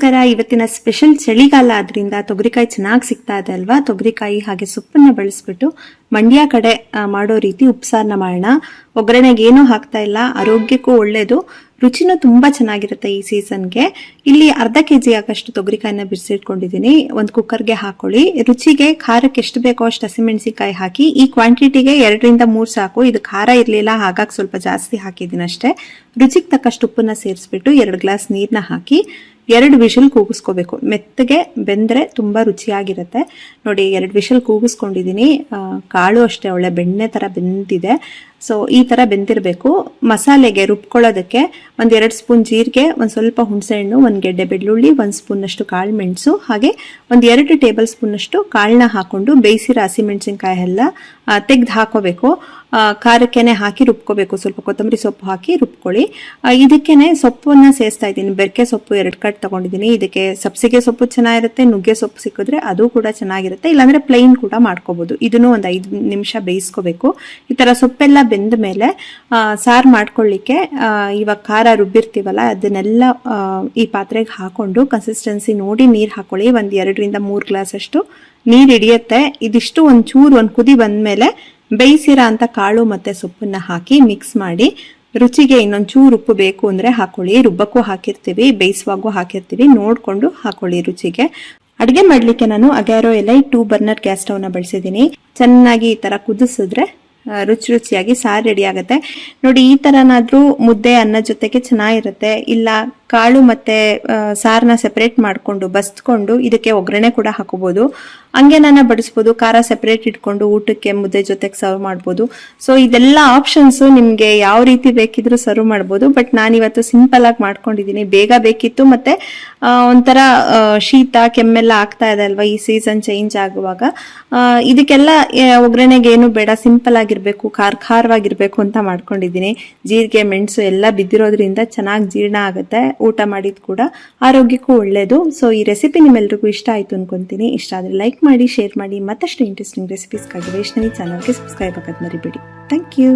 ನಮಸ್ಕಾರ ಇವತ್ತಿನ ಸ್ಪೆಷಲ್ ಚಳಿಗಾಲ ಆದ್ರಿಂದ ತೊಗರಿಕಾಯಿ ಚೆನ್ನಾಗಿ ಸಿಗ್ತಾ ಇದೆ ಅಲ್ವಾ? ತೊಗರಿಕಾಯಿ ಹಾಗೆ ಸೊಪ್ಪನ್ನ ಬಳಸ್ಬಿಟ್ಟು ಮಂಡ್ಯ ಕಡೆ ಮಾಡೋ ರೀತಿ ಉಪ್ಸಾರನ ಮಾಡೋಣ. ಒಗ್ಗರಣೆಗೆ ಏನೂ ಹಾಕ್ತಾ ಇಲ್ಲ. ಆರೋಗ್ಯಕ್ಕೂ ಒಳ್ಳೇದು. ರುಚಿನೂ ತುಂಬಾ ಚೆನ್ನಾಗಿರುತ್ತೆ ಈ ಸೀಸನ್ಗೆ ಇಲ್ಲಿ ಅರ್ಧ ಕೆ ಜಿ ಆಗಷ್ಟು ತೊಗರಿಕಾಯಿನ ಬಿಡಿಸಿಟ್ಕೊಂಡಿದ್ದೀನಿ ಒಂದು ಕುಕ್ಕರ್ಗೆ ಹಾಕೊಳ್ಳಿ. ರುಚಿಗೆ ಖಾರಕ್ಕೆ ಎಷ್ಟು ಬೇಕೋ ಅಷ್ಟು ಹಸಿಮೆಣಸಿಕಾಯಿ ಹಾಕಿ, ಈ ಕ್ವಾಂಟಿಟಿಗೆ ಎರಡರಿಂದ ಮೂರು ಸಾಕು. ಇದು ಖಾರ ಇರಲಿಲ್ಲ, ಹಾಗಾಗಿ ಸ್ವಲ್ಪ ಜಾಸ್ತಿ ಹಾಕಿದ್ದೀನಿ ಅಷ್ಟೇ ರುಚಿಗೆ ತಕ್ಕಷ್ಟು ಉಪ್ಪನ್ನ ಸೇರಿಸ್ಬಿಟ್ಟು ಎರಡು ಗ್ಲಾಸ್ ನೀರನ್ನ ಹಾಕಿ ಎರಡು ವಿಷಲ್ ಕೂಗಿಸ್ಕೋಬೇಕು. ಮೆತ್ತಗೆ ಬೆಂದ್ರೆ ತುಂಬಾ ರುಚಿಯಾಗಿರುತ್ತೆ. ನೋಡಿ, ಎರಡು ವಿಷಲ್ ಕೂಗಿಸ್ಕೊಂಡಿದ್ದೀನಿ ಕಾಳು ಅಷ್ಟೇ, ಒಳ್ಳೆ ಬೆಣ್ಣೆ ತರ ಬೆಂದಿದೆ. ಸೊ ಈ ತರ ಬೆಂದಿರಬೇಕು. ಮಸಾಲೆಗೆ ರುಬ್ಕೊಳ್ಳೋದಕ್ಕೆ ಒಂದೆರಡು ಸ್ಪೂನ್ ಜೀರಿಗೆ, ಒಂದ್ ಸ್ವಲ್ಪ ಹುಣಸೆಹಣ್ಣು, ಒಂದ್ ಗೆಡ್ಡೆ ಬೆಳ್ಳುಳ್ಳಿ, ಒಂದ್ ಸ್ಪೂನ್ ಅಷ್ಟು ಕಾಳು ಮೆಣಸು, ಹಾಗೆ ಒಂದೆರಡು ಎರಡು ಟೇಬಲ್ ಸ್ಪೂನ್ ಅಷ್ಟು ಕಾಳನ್ನ ಹಾಕೊಂಡು ಬೇಯಿಸಿರೋ ಹಸಿಮೆಣಸಿನ್ಕಾಯಿ ಎಲ್ಲ ತೆಗ್ದು ಹಾಕೋಬೇಕು. ಖಾರಕ್ಕೆನೆ ಹಾಕಿ ರುಬ್ಕೋಬೇಕು. ಸ್ವಲ್ಪ ಕೊತ್ತಂಬರಿ ಸೊಪ್ಪು ಹಾಕಿ ರುಬ್ಕೊಳ್ಳಿ. ಇದಕ್ಕೆನೆ ಸೊಪ್ಪನ್ನ ಸೇರಿಸ್ತಾ ಇದ್ದೀನಿ. ಬೆರಕೆ ಸೊಪ್ಪು ಎರಡು ಕಟ್ ತಗೊಂಡಿದ್ದೀನಿ. ಇದಕ್ಕೆ ಸಬ್ಸಿಗೆ ಸೊಪ್ಪು ಚೆನ್ನಾಗಿರುತ್ತೆ, ನುಗ್ಗೆ ಸೊಪ್ಪು ಸಿಕ್ಕಿದ್ರೆ ಅದು ಕೂಡ ಚೆನ್ನಾಗಿರುತ್ತೆ. ಇಲ್ಲಾಂದ್ರೆ ಪ್ಲೈನ್ ಕೂಡ ಮಾಡ್ಕೋಬಹುದು ಇದನ್ನು ಒಂದು ಐದು ನಿಮಿಷ ಬೇಯಿಸ್ಕೋಬೇಕು. ಈ ತರ ಸೊಪ್ಪೆಲ್ಲ ಬೆಂದ ಮೇಲೆ ಸಾರು ಮಾಡ್ಕೊಳ್ಳಿಕ್ಕೆ ಇವಾಗ ಖಾರ ರುಬ್ಬಿರ್ತೀವಲ್ಲ, ಅದನ್ನೆಲ್ಲ ಈ ಪಾತ್ರೆಗೆ ಹಾಕೊಂಡು ಕನ್ಸಿಸ್ಟೆನ್ಸಿ ನೋಡಿ ನೀರು ಹಾಕೊಳ್ಳಿ. ಒಂದು ಎರಡರಿಂದ ಮೂರು ಗ್ಲಾಸ್ ಅಷ್ಟು ನೀರು ಹಿಡಿಯುತ್ತೆ. ಇದಿಷ್ಟು ಒಂದು ಚೂರು, ಒಂದು ಕುದಿ ಬಂದ್ಮೇಲೆ ಬೇಯಿಸಿರೋ ಅಂತ ಕಾಳು ಮತ್ತೆ ಸೊಪ್ಪನ್ನ ಹಾಕಿ ಮಿಕ್ಸ್ ಮಾಡಿ, ರುಚಿಗೆ ಇನ್ನೊಂದು ಚೂರು ಉಪ್ಪು ಬೇಕು ಅಂದ್ರೆ ಹಾಕೊಳ್ಳಿ. ರುಬ್ಬಕ್ಕೂ ಹಾಕಿರ್ತೀವಿ ಬೇಯಿಸುವಾಗೂ ಹಾಕಿರ್ತೀವಿ. ನೋಡ್ಕೊಂಡು ಹಾಕೊಳ್ಳಿ ರುಚಿಗೆ. ಅಡುಗೆ ಮಾಡ್ಲಿಕ್ಕೆ ನಾನು ಅಗ್ಯಾರೋ ಎಲೆ ಟೂ ಬರ್ನರ್ ಗ್ಯಾಸ್ ಸ್ಟವ್ನ ಬಳಸಿದ್ದೀನಿ. ಚೆನ್ನಾಗಿ ಈ ತರ ಕುದಿಸಿದ್ರೆ ರುಚಿ ರುಚಿಯಾಗಿ ಸಾರು ರೆಡಿ ಆಗುತ್ತೆ. ನೋಡಿ, ಈ ತರನಾದ್ರೂ ಮುದ್ದೆ ಅನ್ನ ಜೊತೆಗೆ ಚೆನ್ನಾಗಿರುತ್ತೆ. ಇಲ್ಲ, ಕಾಳು ಮತ್ತೆ ಸಾರನ್ನ ಸೆಪರೇಟ್ ಮಾಡ್ಕೊಂಡು ಬಸ್ಕೊಂಡು ಇದಕ್ಕೆ ಒಗ್ಗರಣೆ ಕೂಡ ಹಾಕೋಬಹುದು ಹಂಗೆ ನಾನು ಬಡಿಸ್ಬೋದು, ಖಾರ ಸೆಪರೇಟ್ ಇಟ್ಕೊಂಡು ಊಟಕ್ಕೆ ಮುದ್ದೆ ಜೊತೆಗೆ ಸರ್ವ್ ಮಾಡ್ಬೋದು. ಸೊ ಇದೆಲ್ಲ ಆಪ್ಷನ್ಸ್ ನಿಮ್ಗೆ ಯಾವ ರೀತಿ ಬೇಕಿದ್ರು ಸರ್ವ್ ಮಾಡ್ಬೋದು. ಬಟ್ ನಾನು ಇವತ್ತು ಸಿಂಪಲ್ ಆಗಿ ಮಾಡ್ಕೊಂಡಿದ್ದೀನಿ ಬೇಗ ಬೇಕಿತ್ತು ಮತ್ತೆ ಒಂಥರ ಶೀತ, ಕೆಮ್ಮೆಲ್ಲ ಆಗ್ತಾ ಇದೆ ಅಲ್ವಾ? ಈ ಸೀಸನ್ ಚೇಂಜ್ ಆಗುವಾಗ. ಇದಕ್ಕೆಲ್ಲ ಒಗ್ಗರಣೆಗೆ ಏನು ಬೇಡ. ಸಿಂಪಲ್ ಆಗಿರ್ಬೇಕು, ಖಾರ, ಖಾರವಾಗಿರ್ಬೇಕು ಅಂತ ಮಾಡ್ಕೊಂಡಿದ್ದೀನಿ. ಜೀರಿಗೆ, ಮೆಣಸು ಎಲ್ಲ ಬಿದ್ದಿರೋದ್ರಿಂದ ಚೆನ್ನಾಗಿ ಜೀರ್ಣ ಆಗುತ್ತೆ. ಊಟ ಮಾಡಿದ ಕೂಡ ಆರೋಗ್ಯಕ್ಕೂ ಒಳ್ಳೇದು. ಸೊ ಈ ರೆಸಿಪಿ ನಿಮ್ಮೆಲ್ರಿಗೂ ಇಷ್ಟ ಆಯಿತು ಅನ್ಕೊಂತೀನಿ. ಇಷ್ಟ ಆದರೆ ಲೈಕ್ ಮಾಡಿ ಶೇರ್ ಮಾಡಿ. ಮತ್ತಷ್ಟು ಇಂಟ್ರೆಸ್ಟಿಂಗ್ ರೆಸಿಪೀಸ್ಗಾಗಿ ವೈಷ್ಣವಿ ಚಾನಲ್ಗೆ ಸಬ್ಸ್ಕ್ರೈಬ್ ಆಗೋದು ಮರಿಬೇಡಿ. Thank you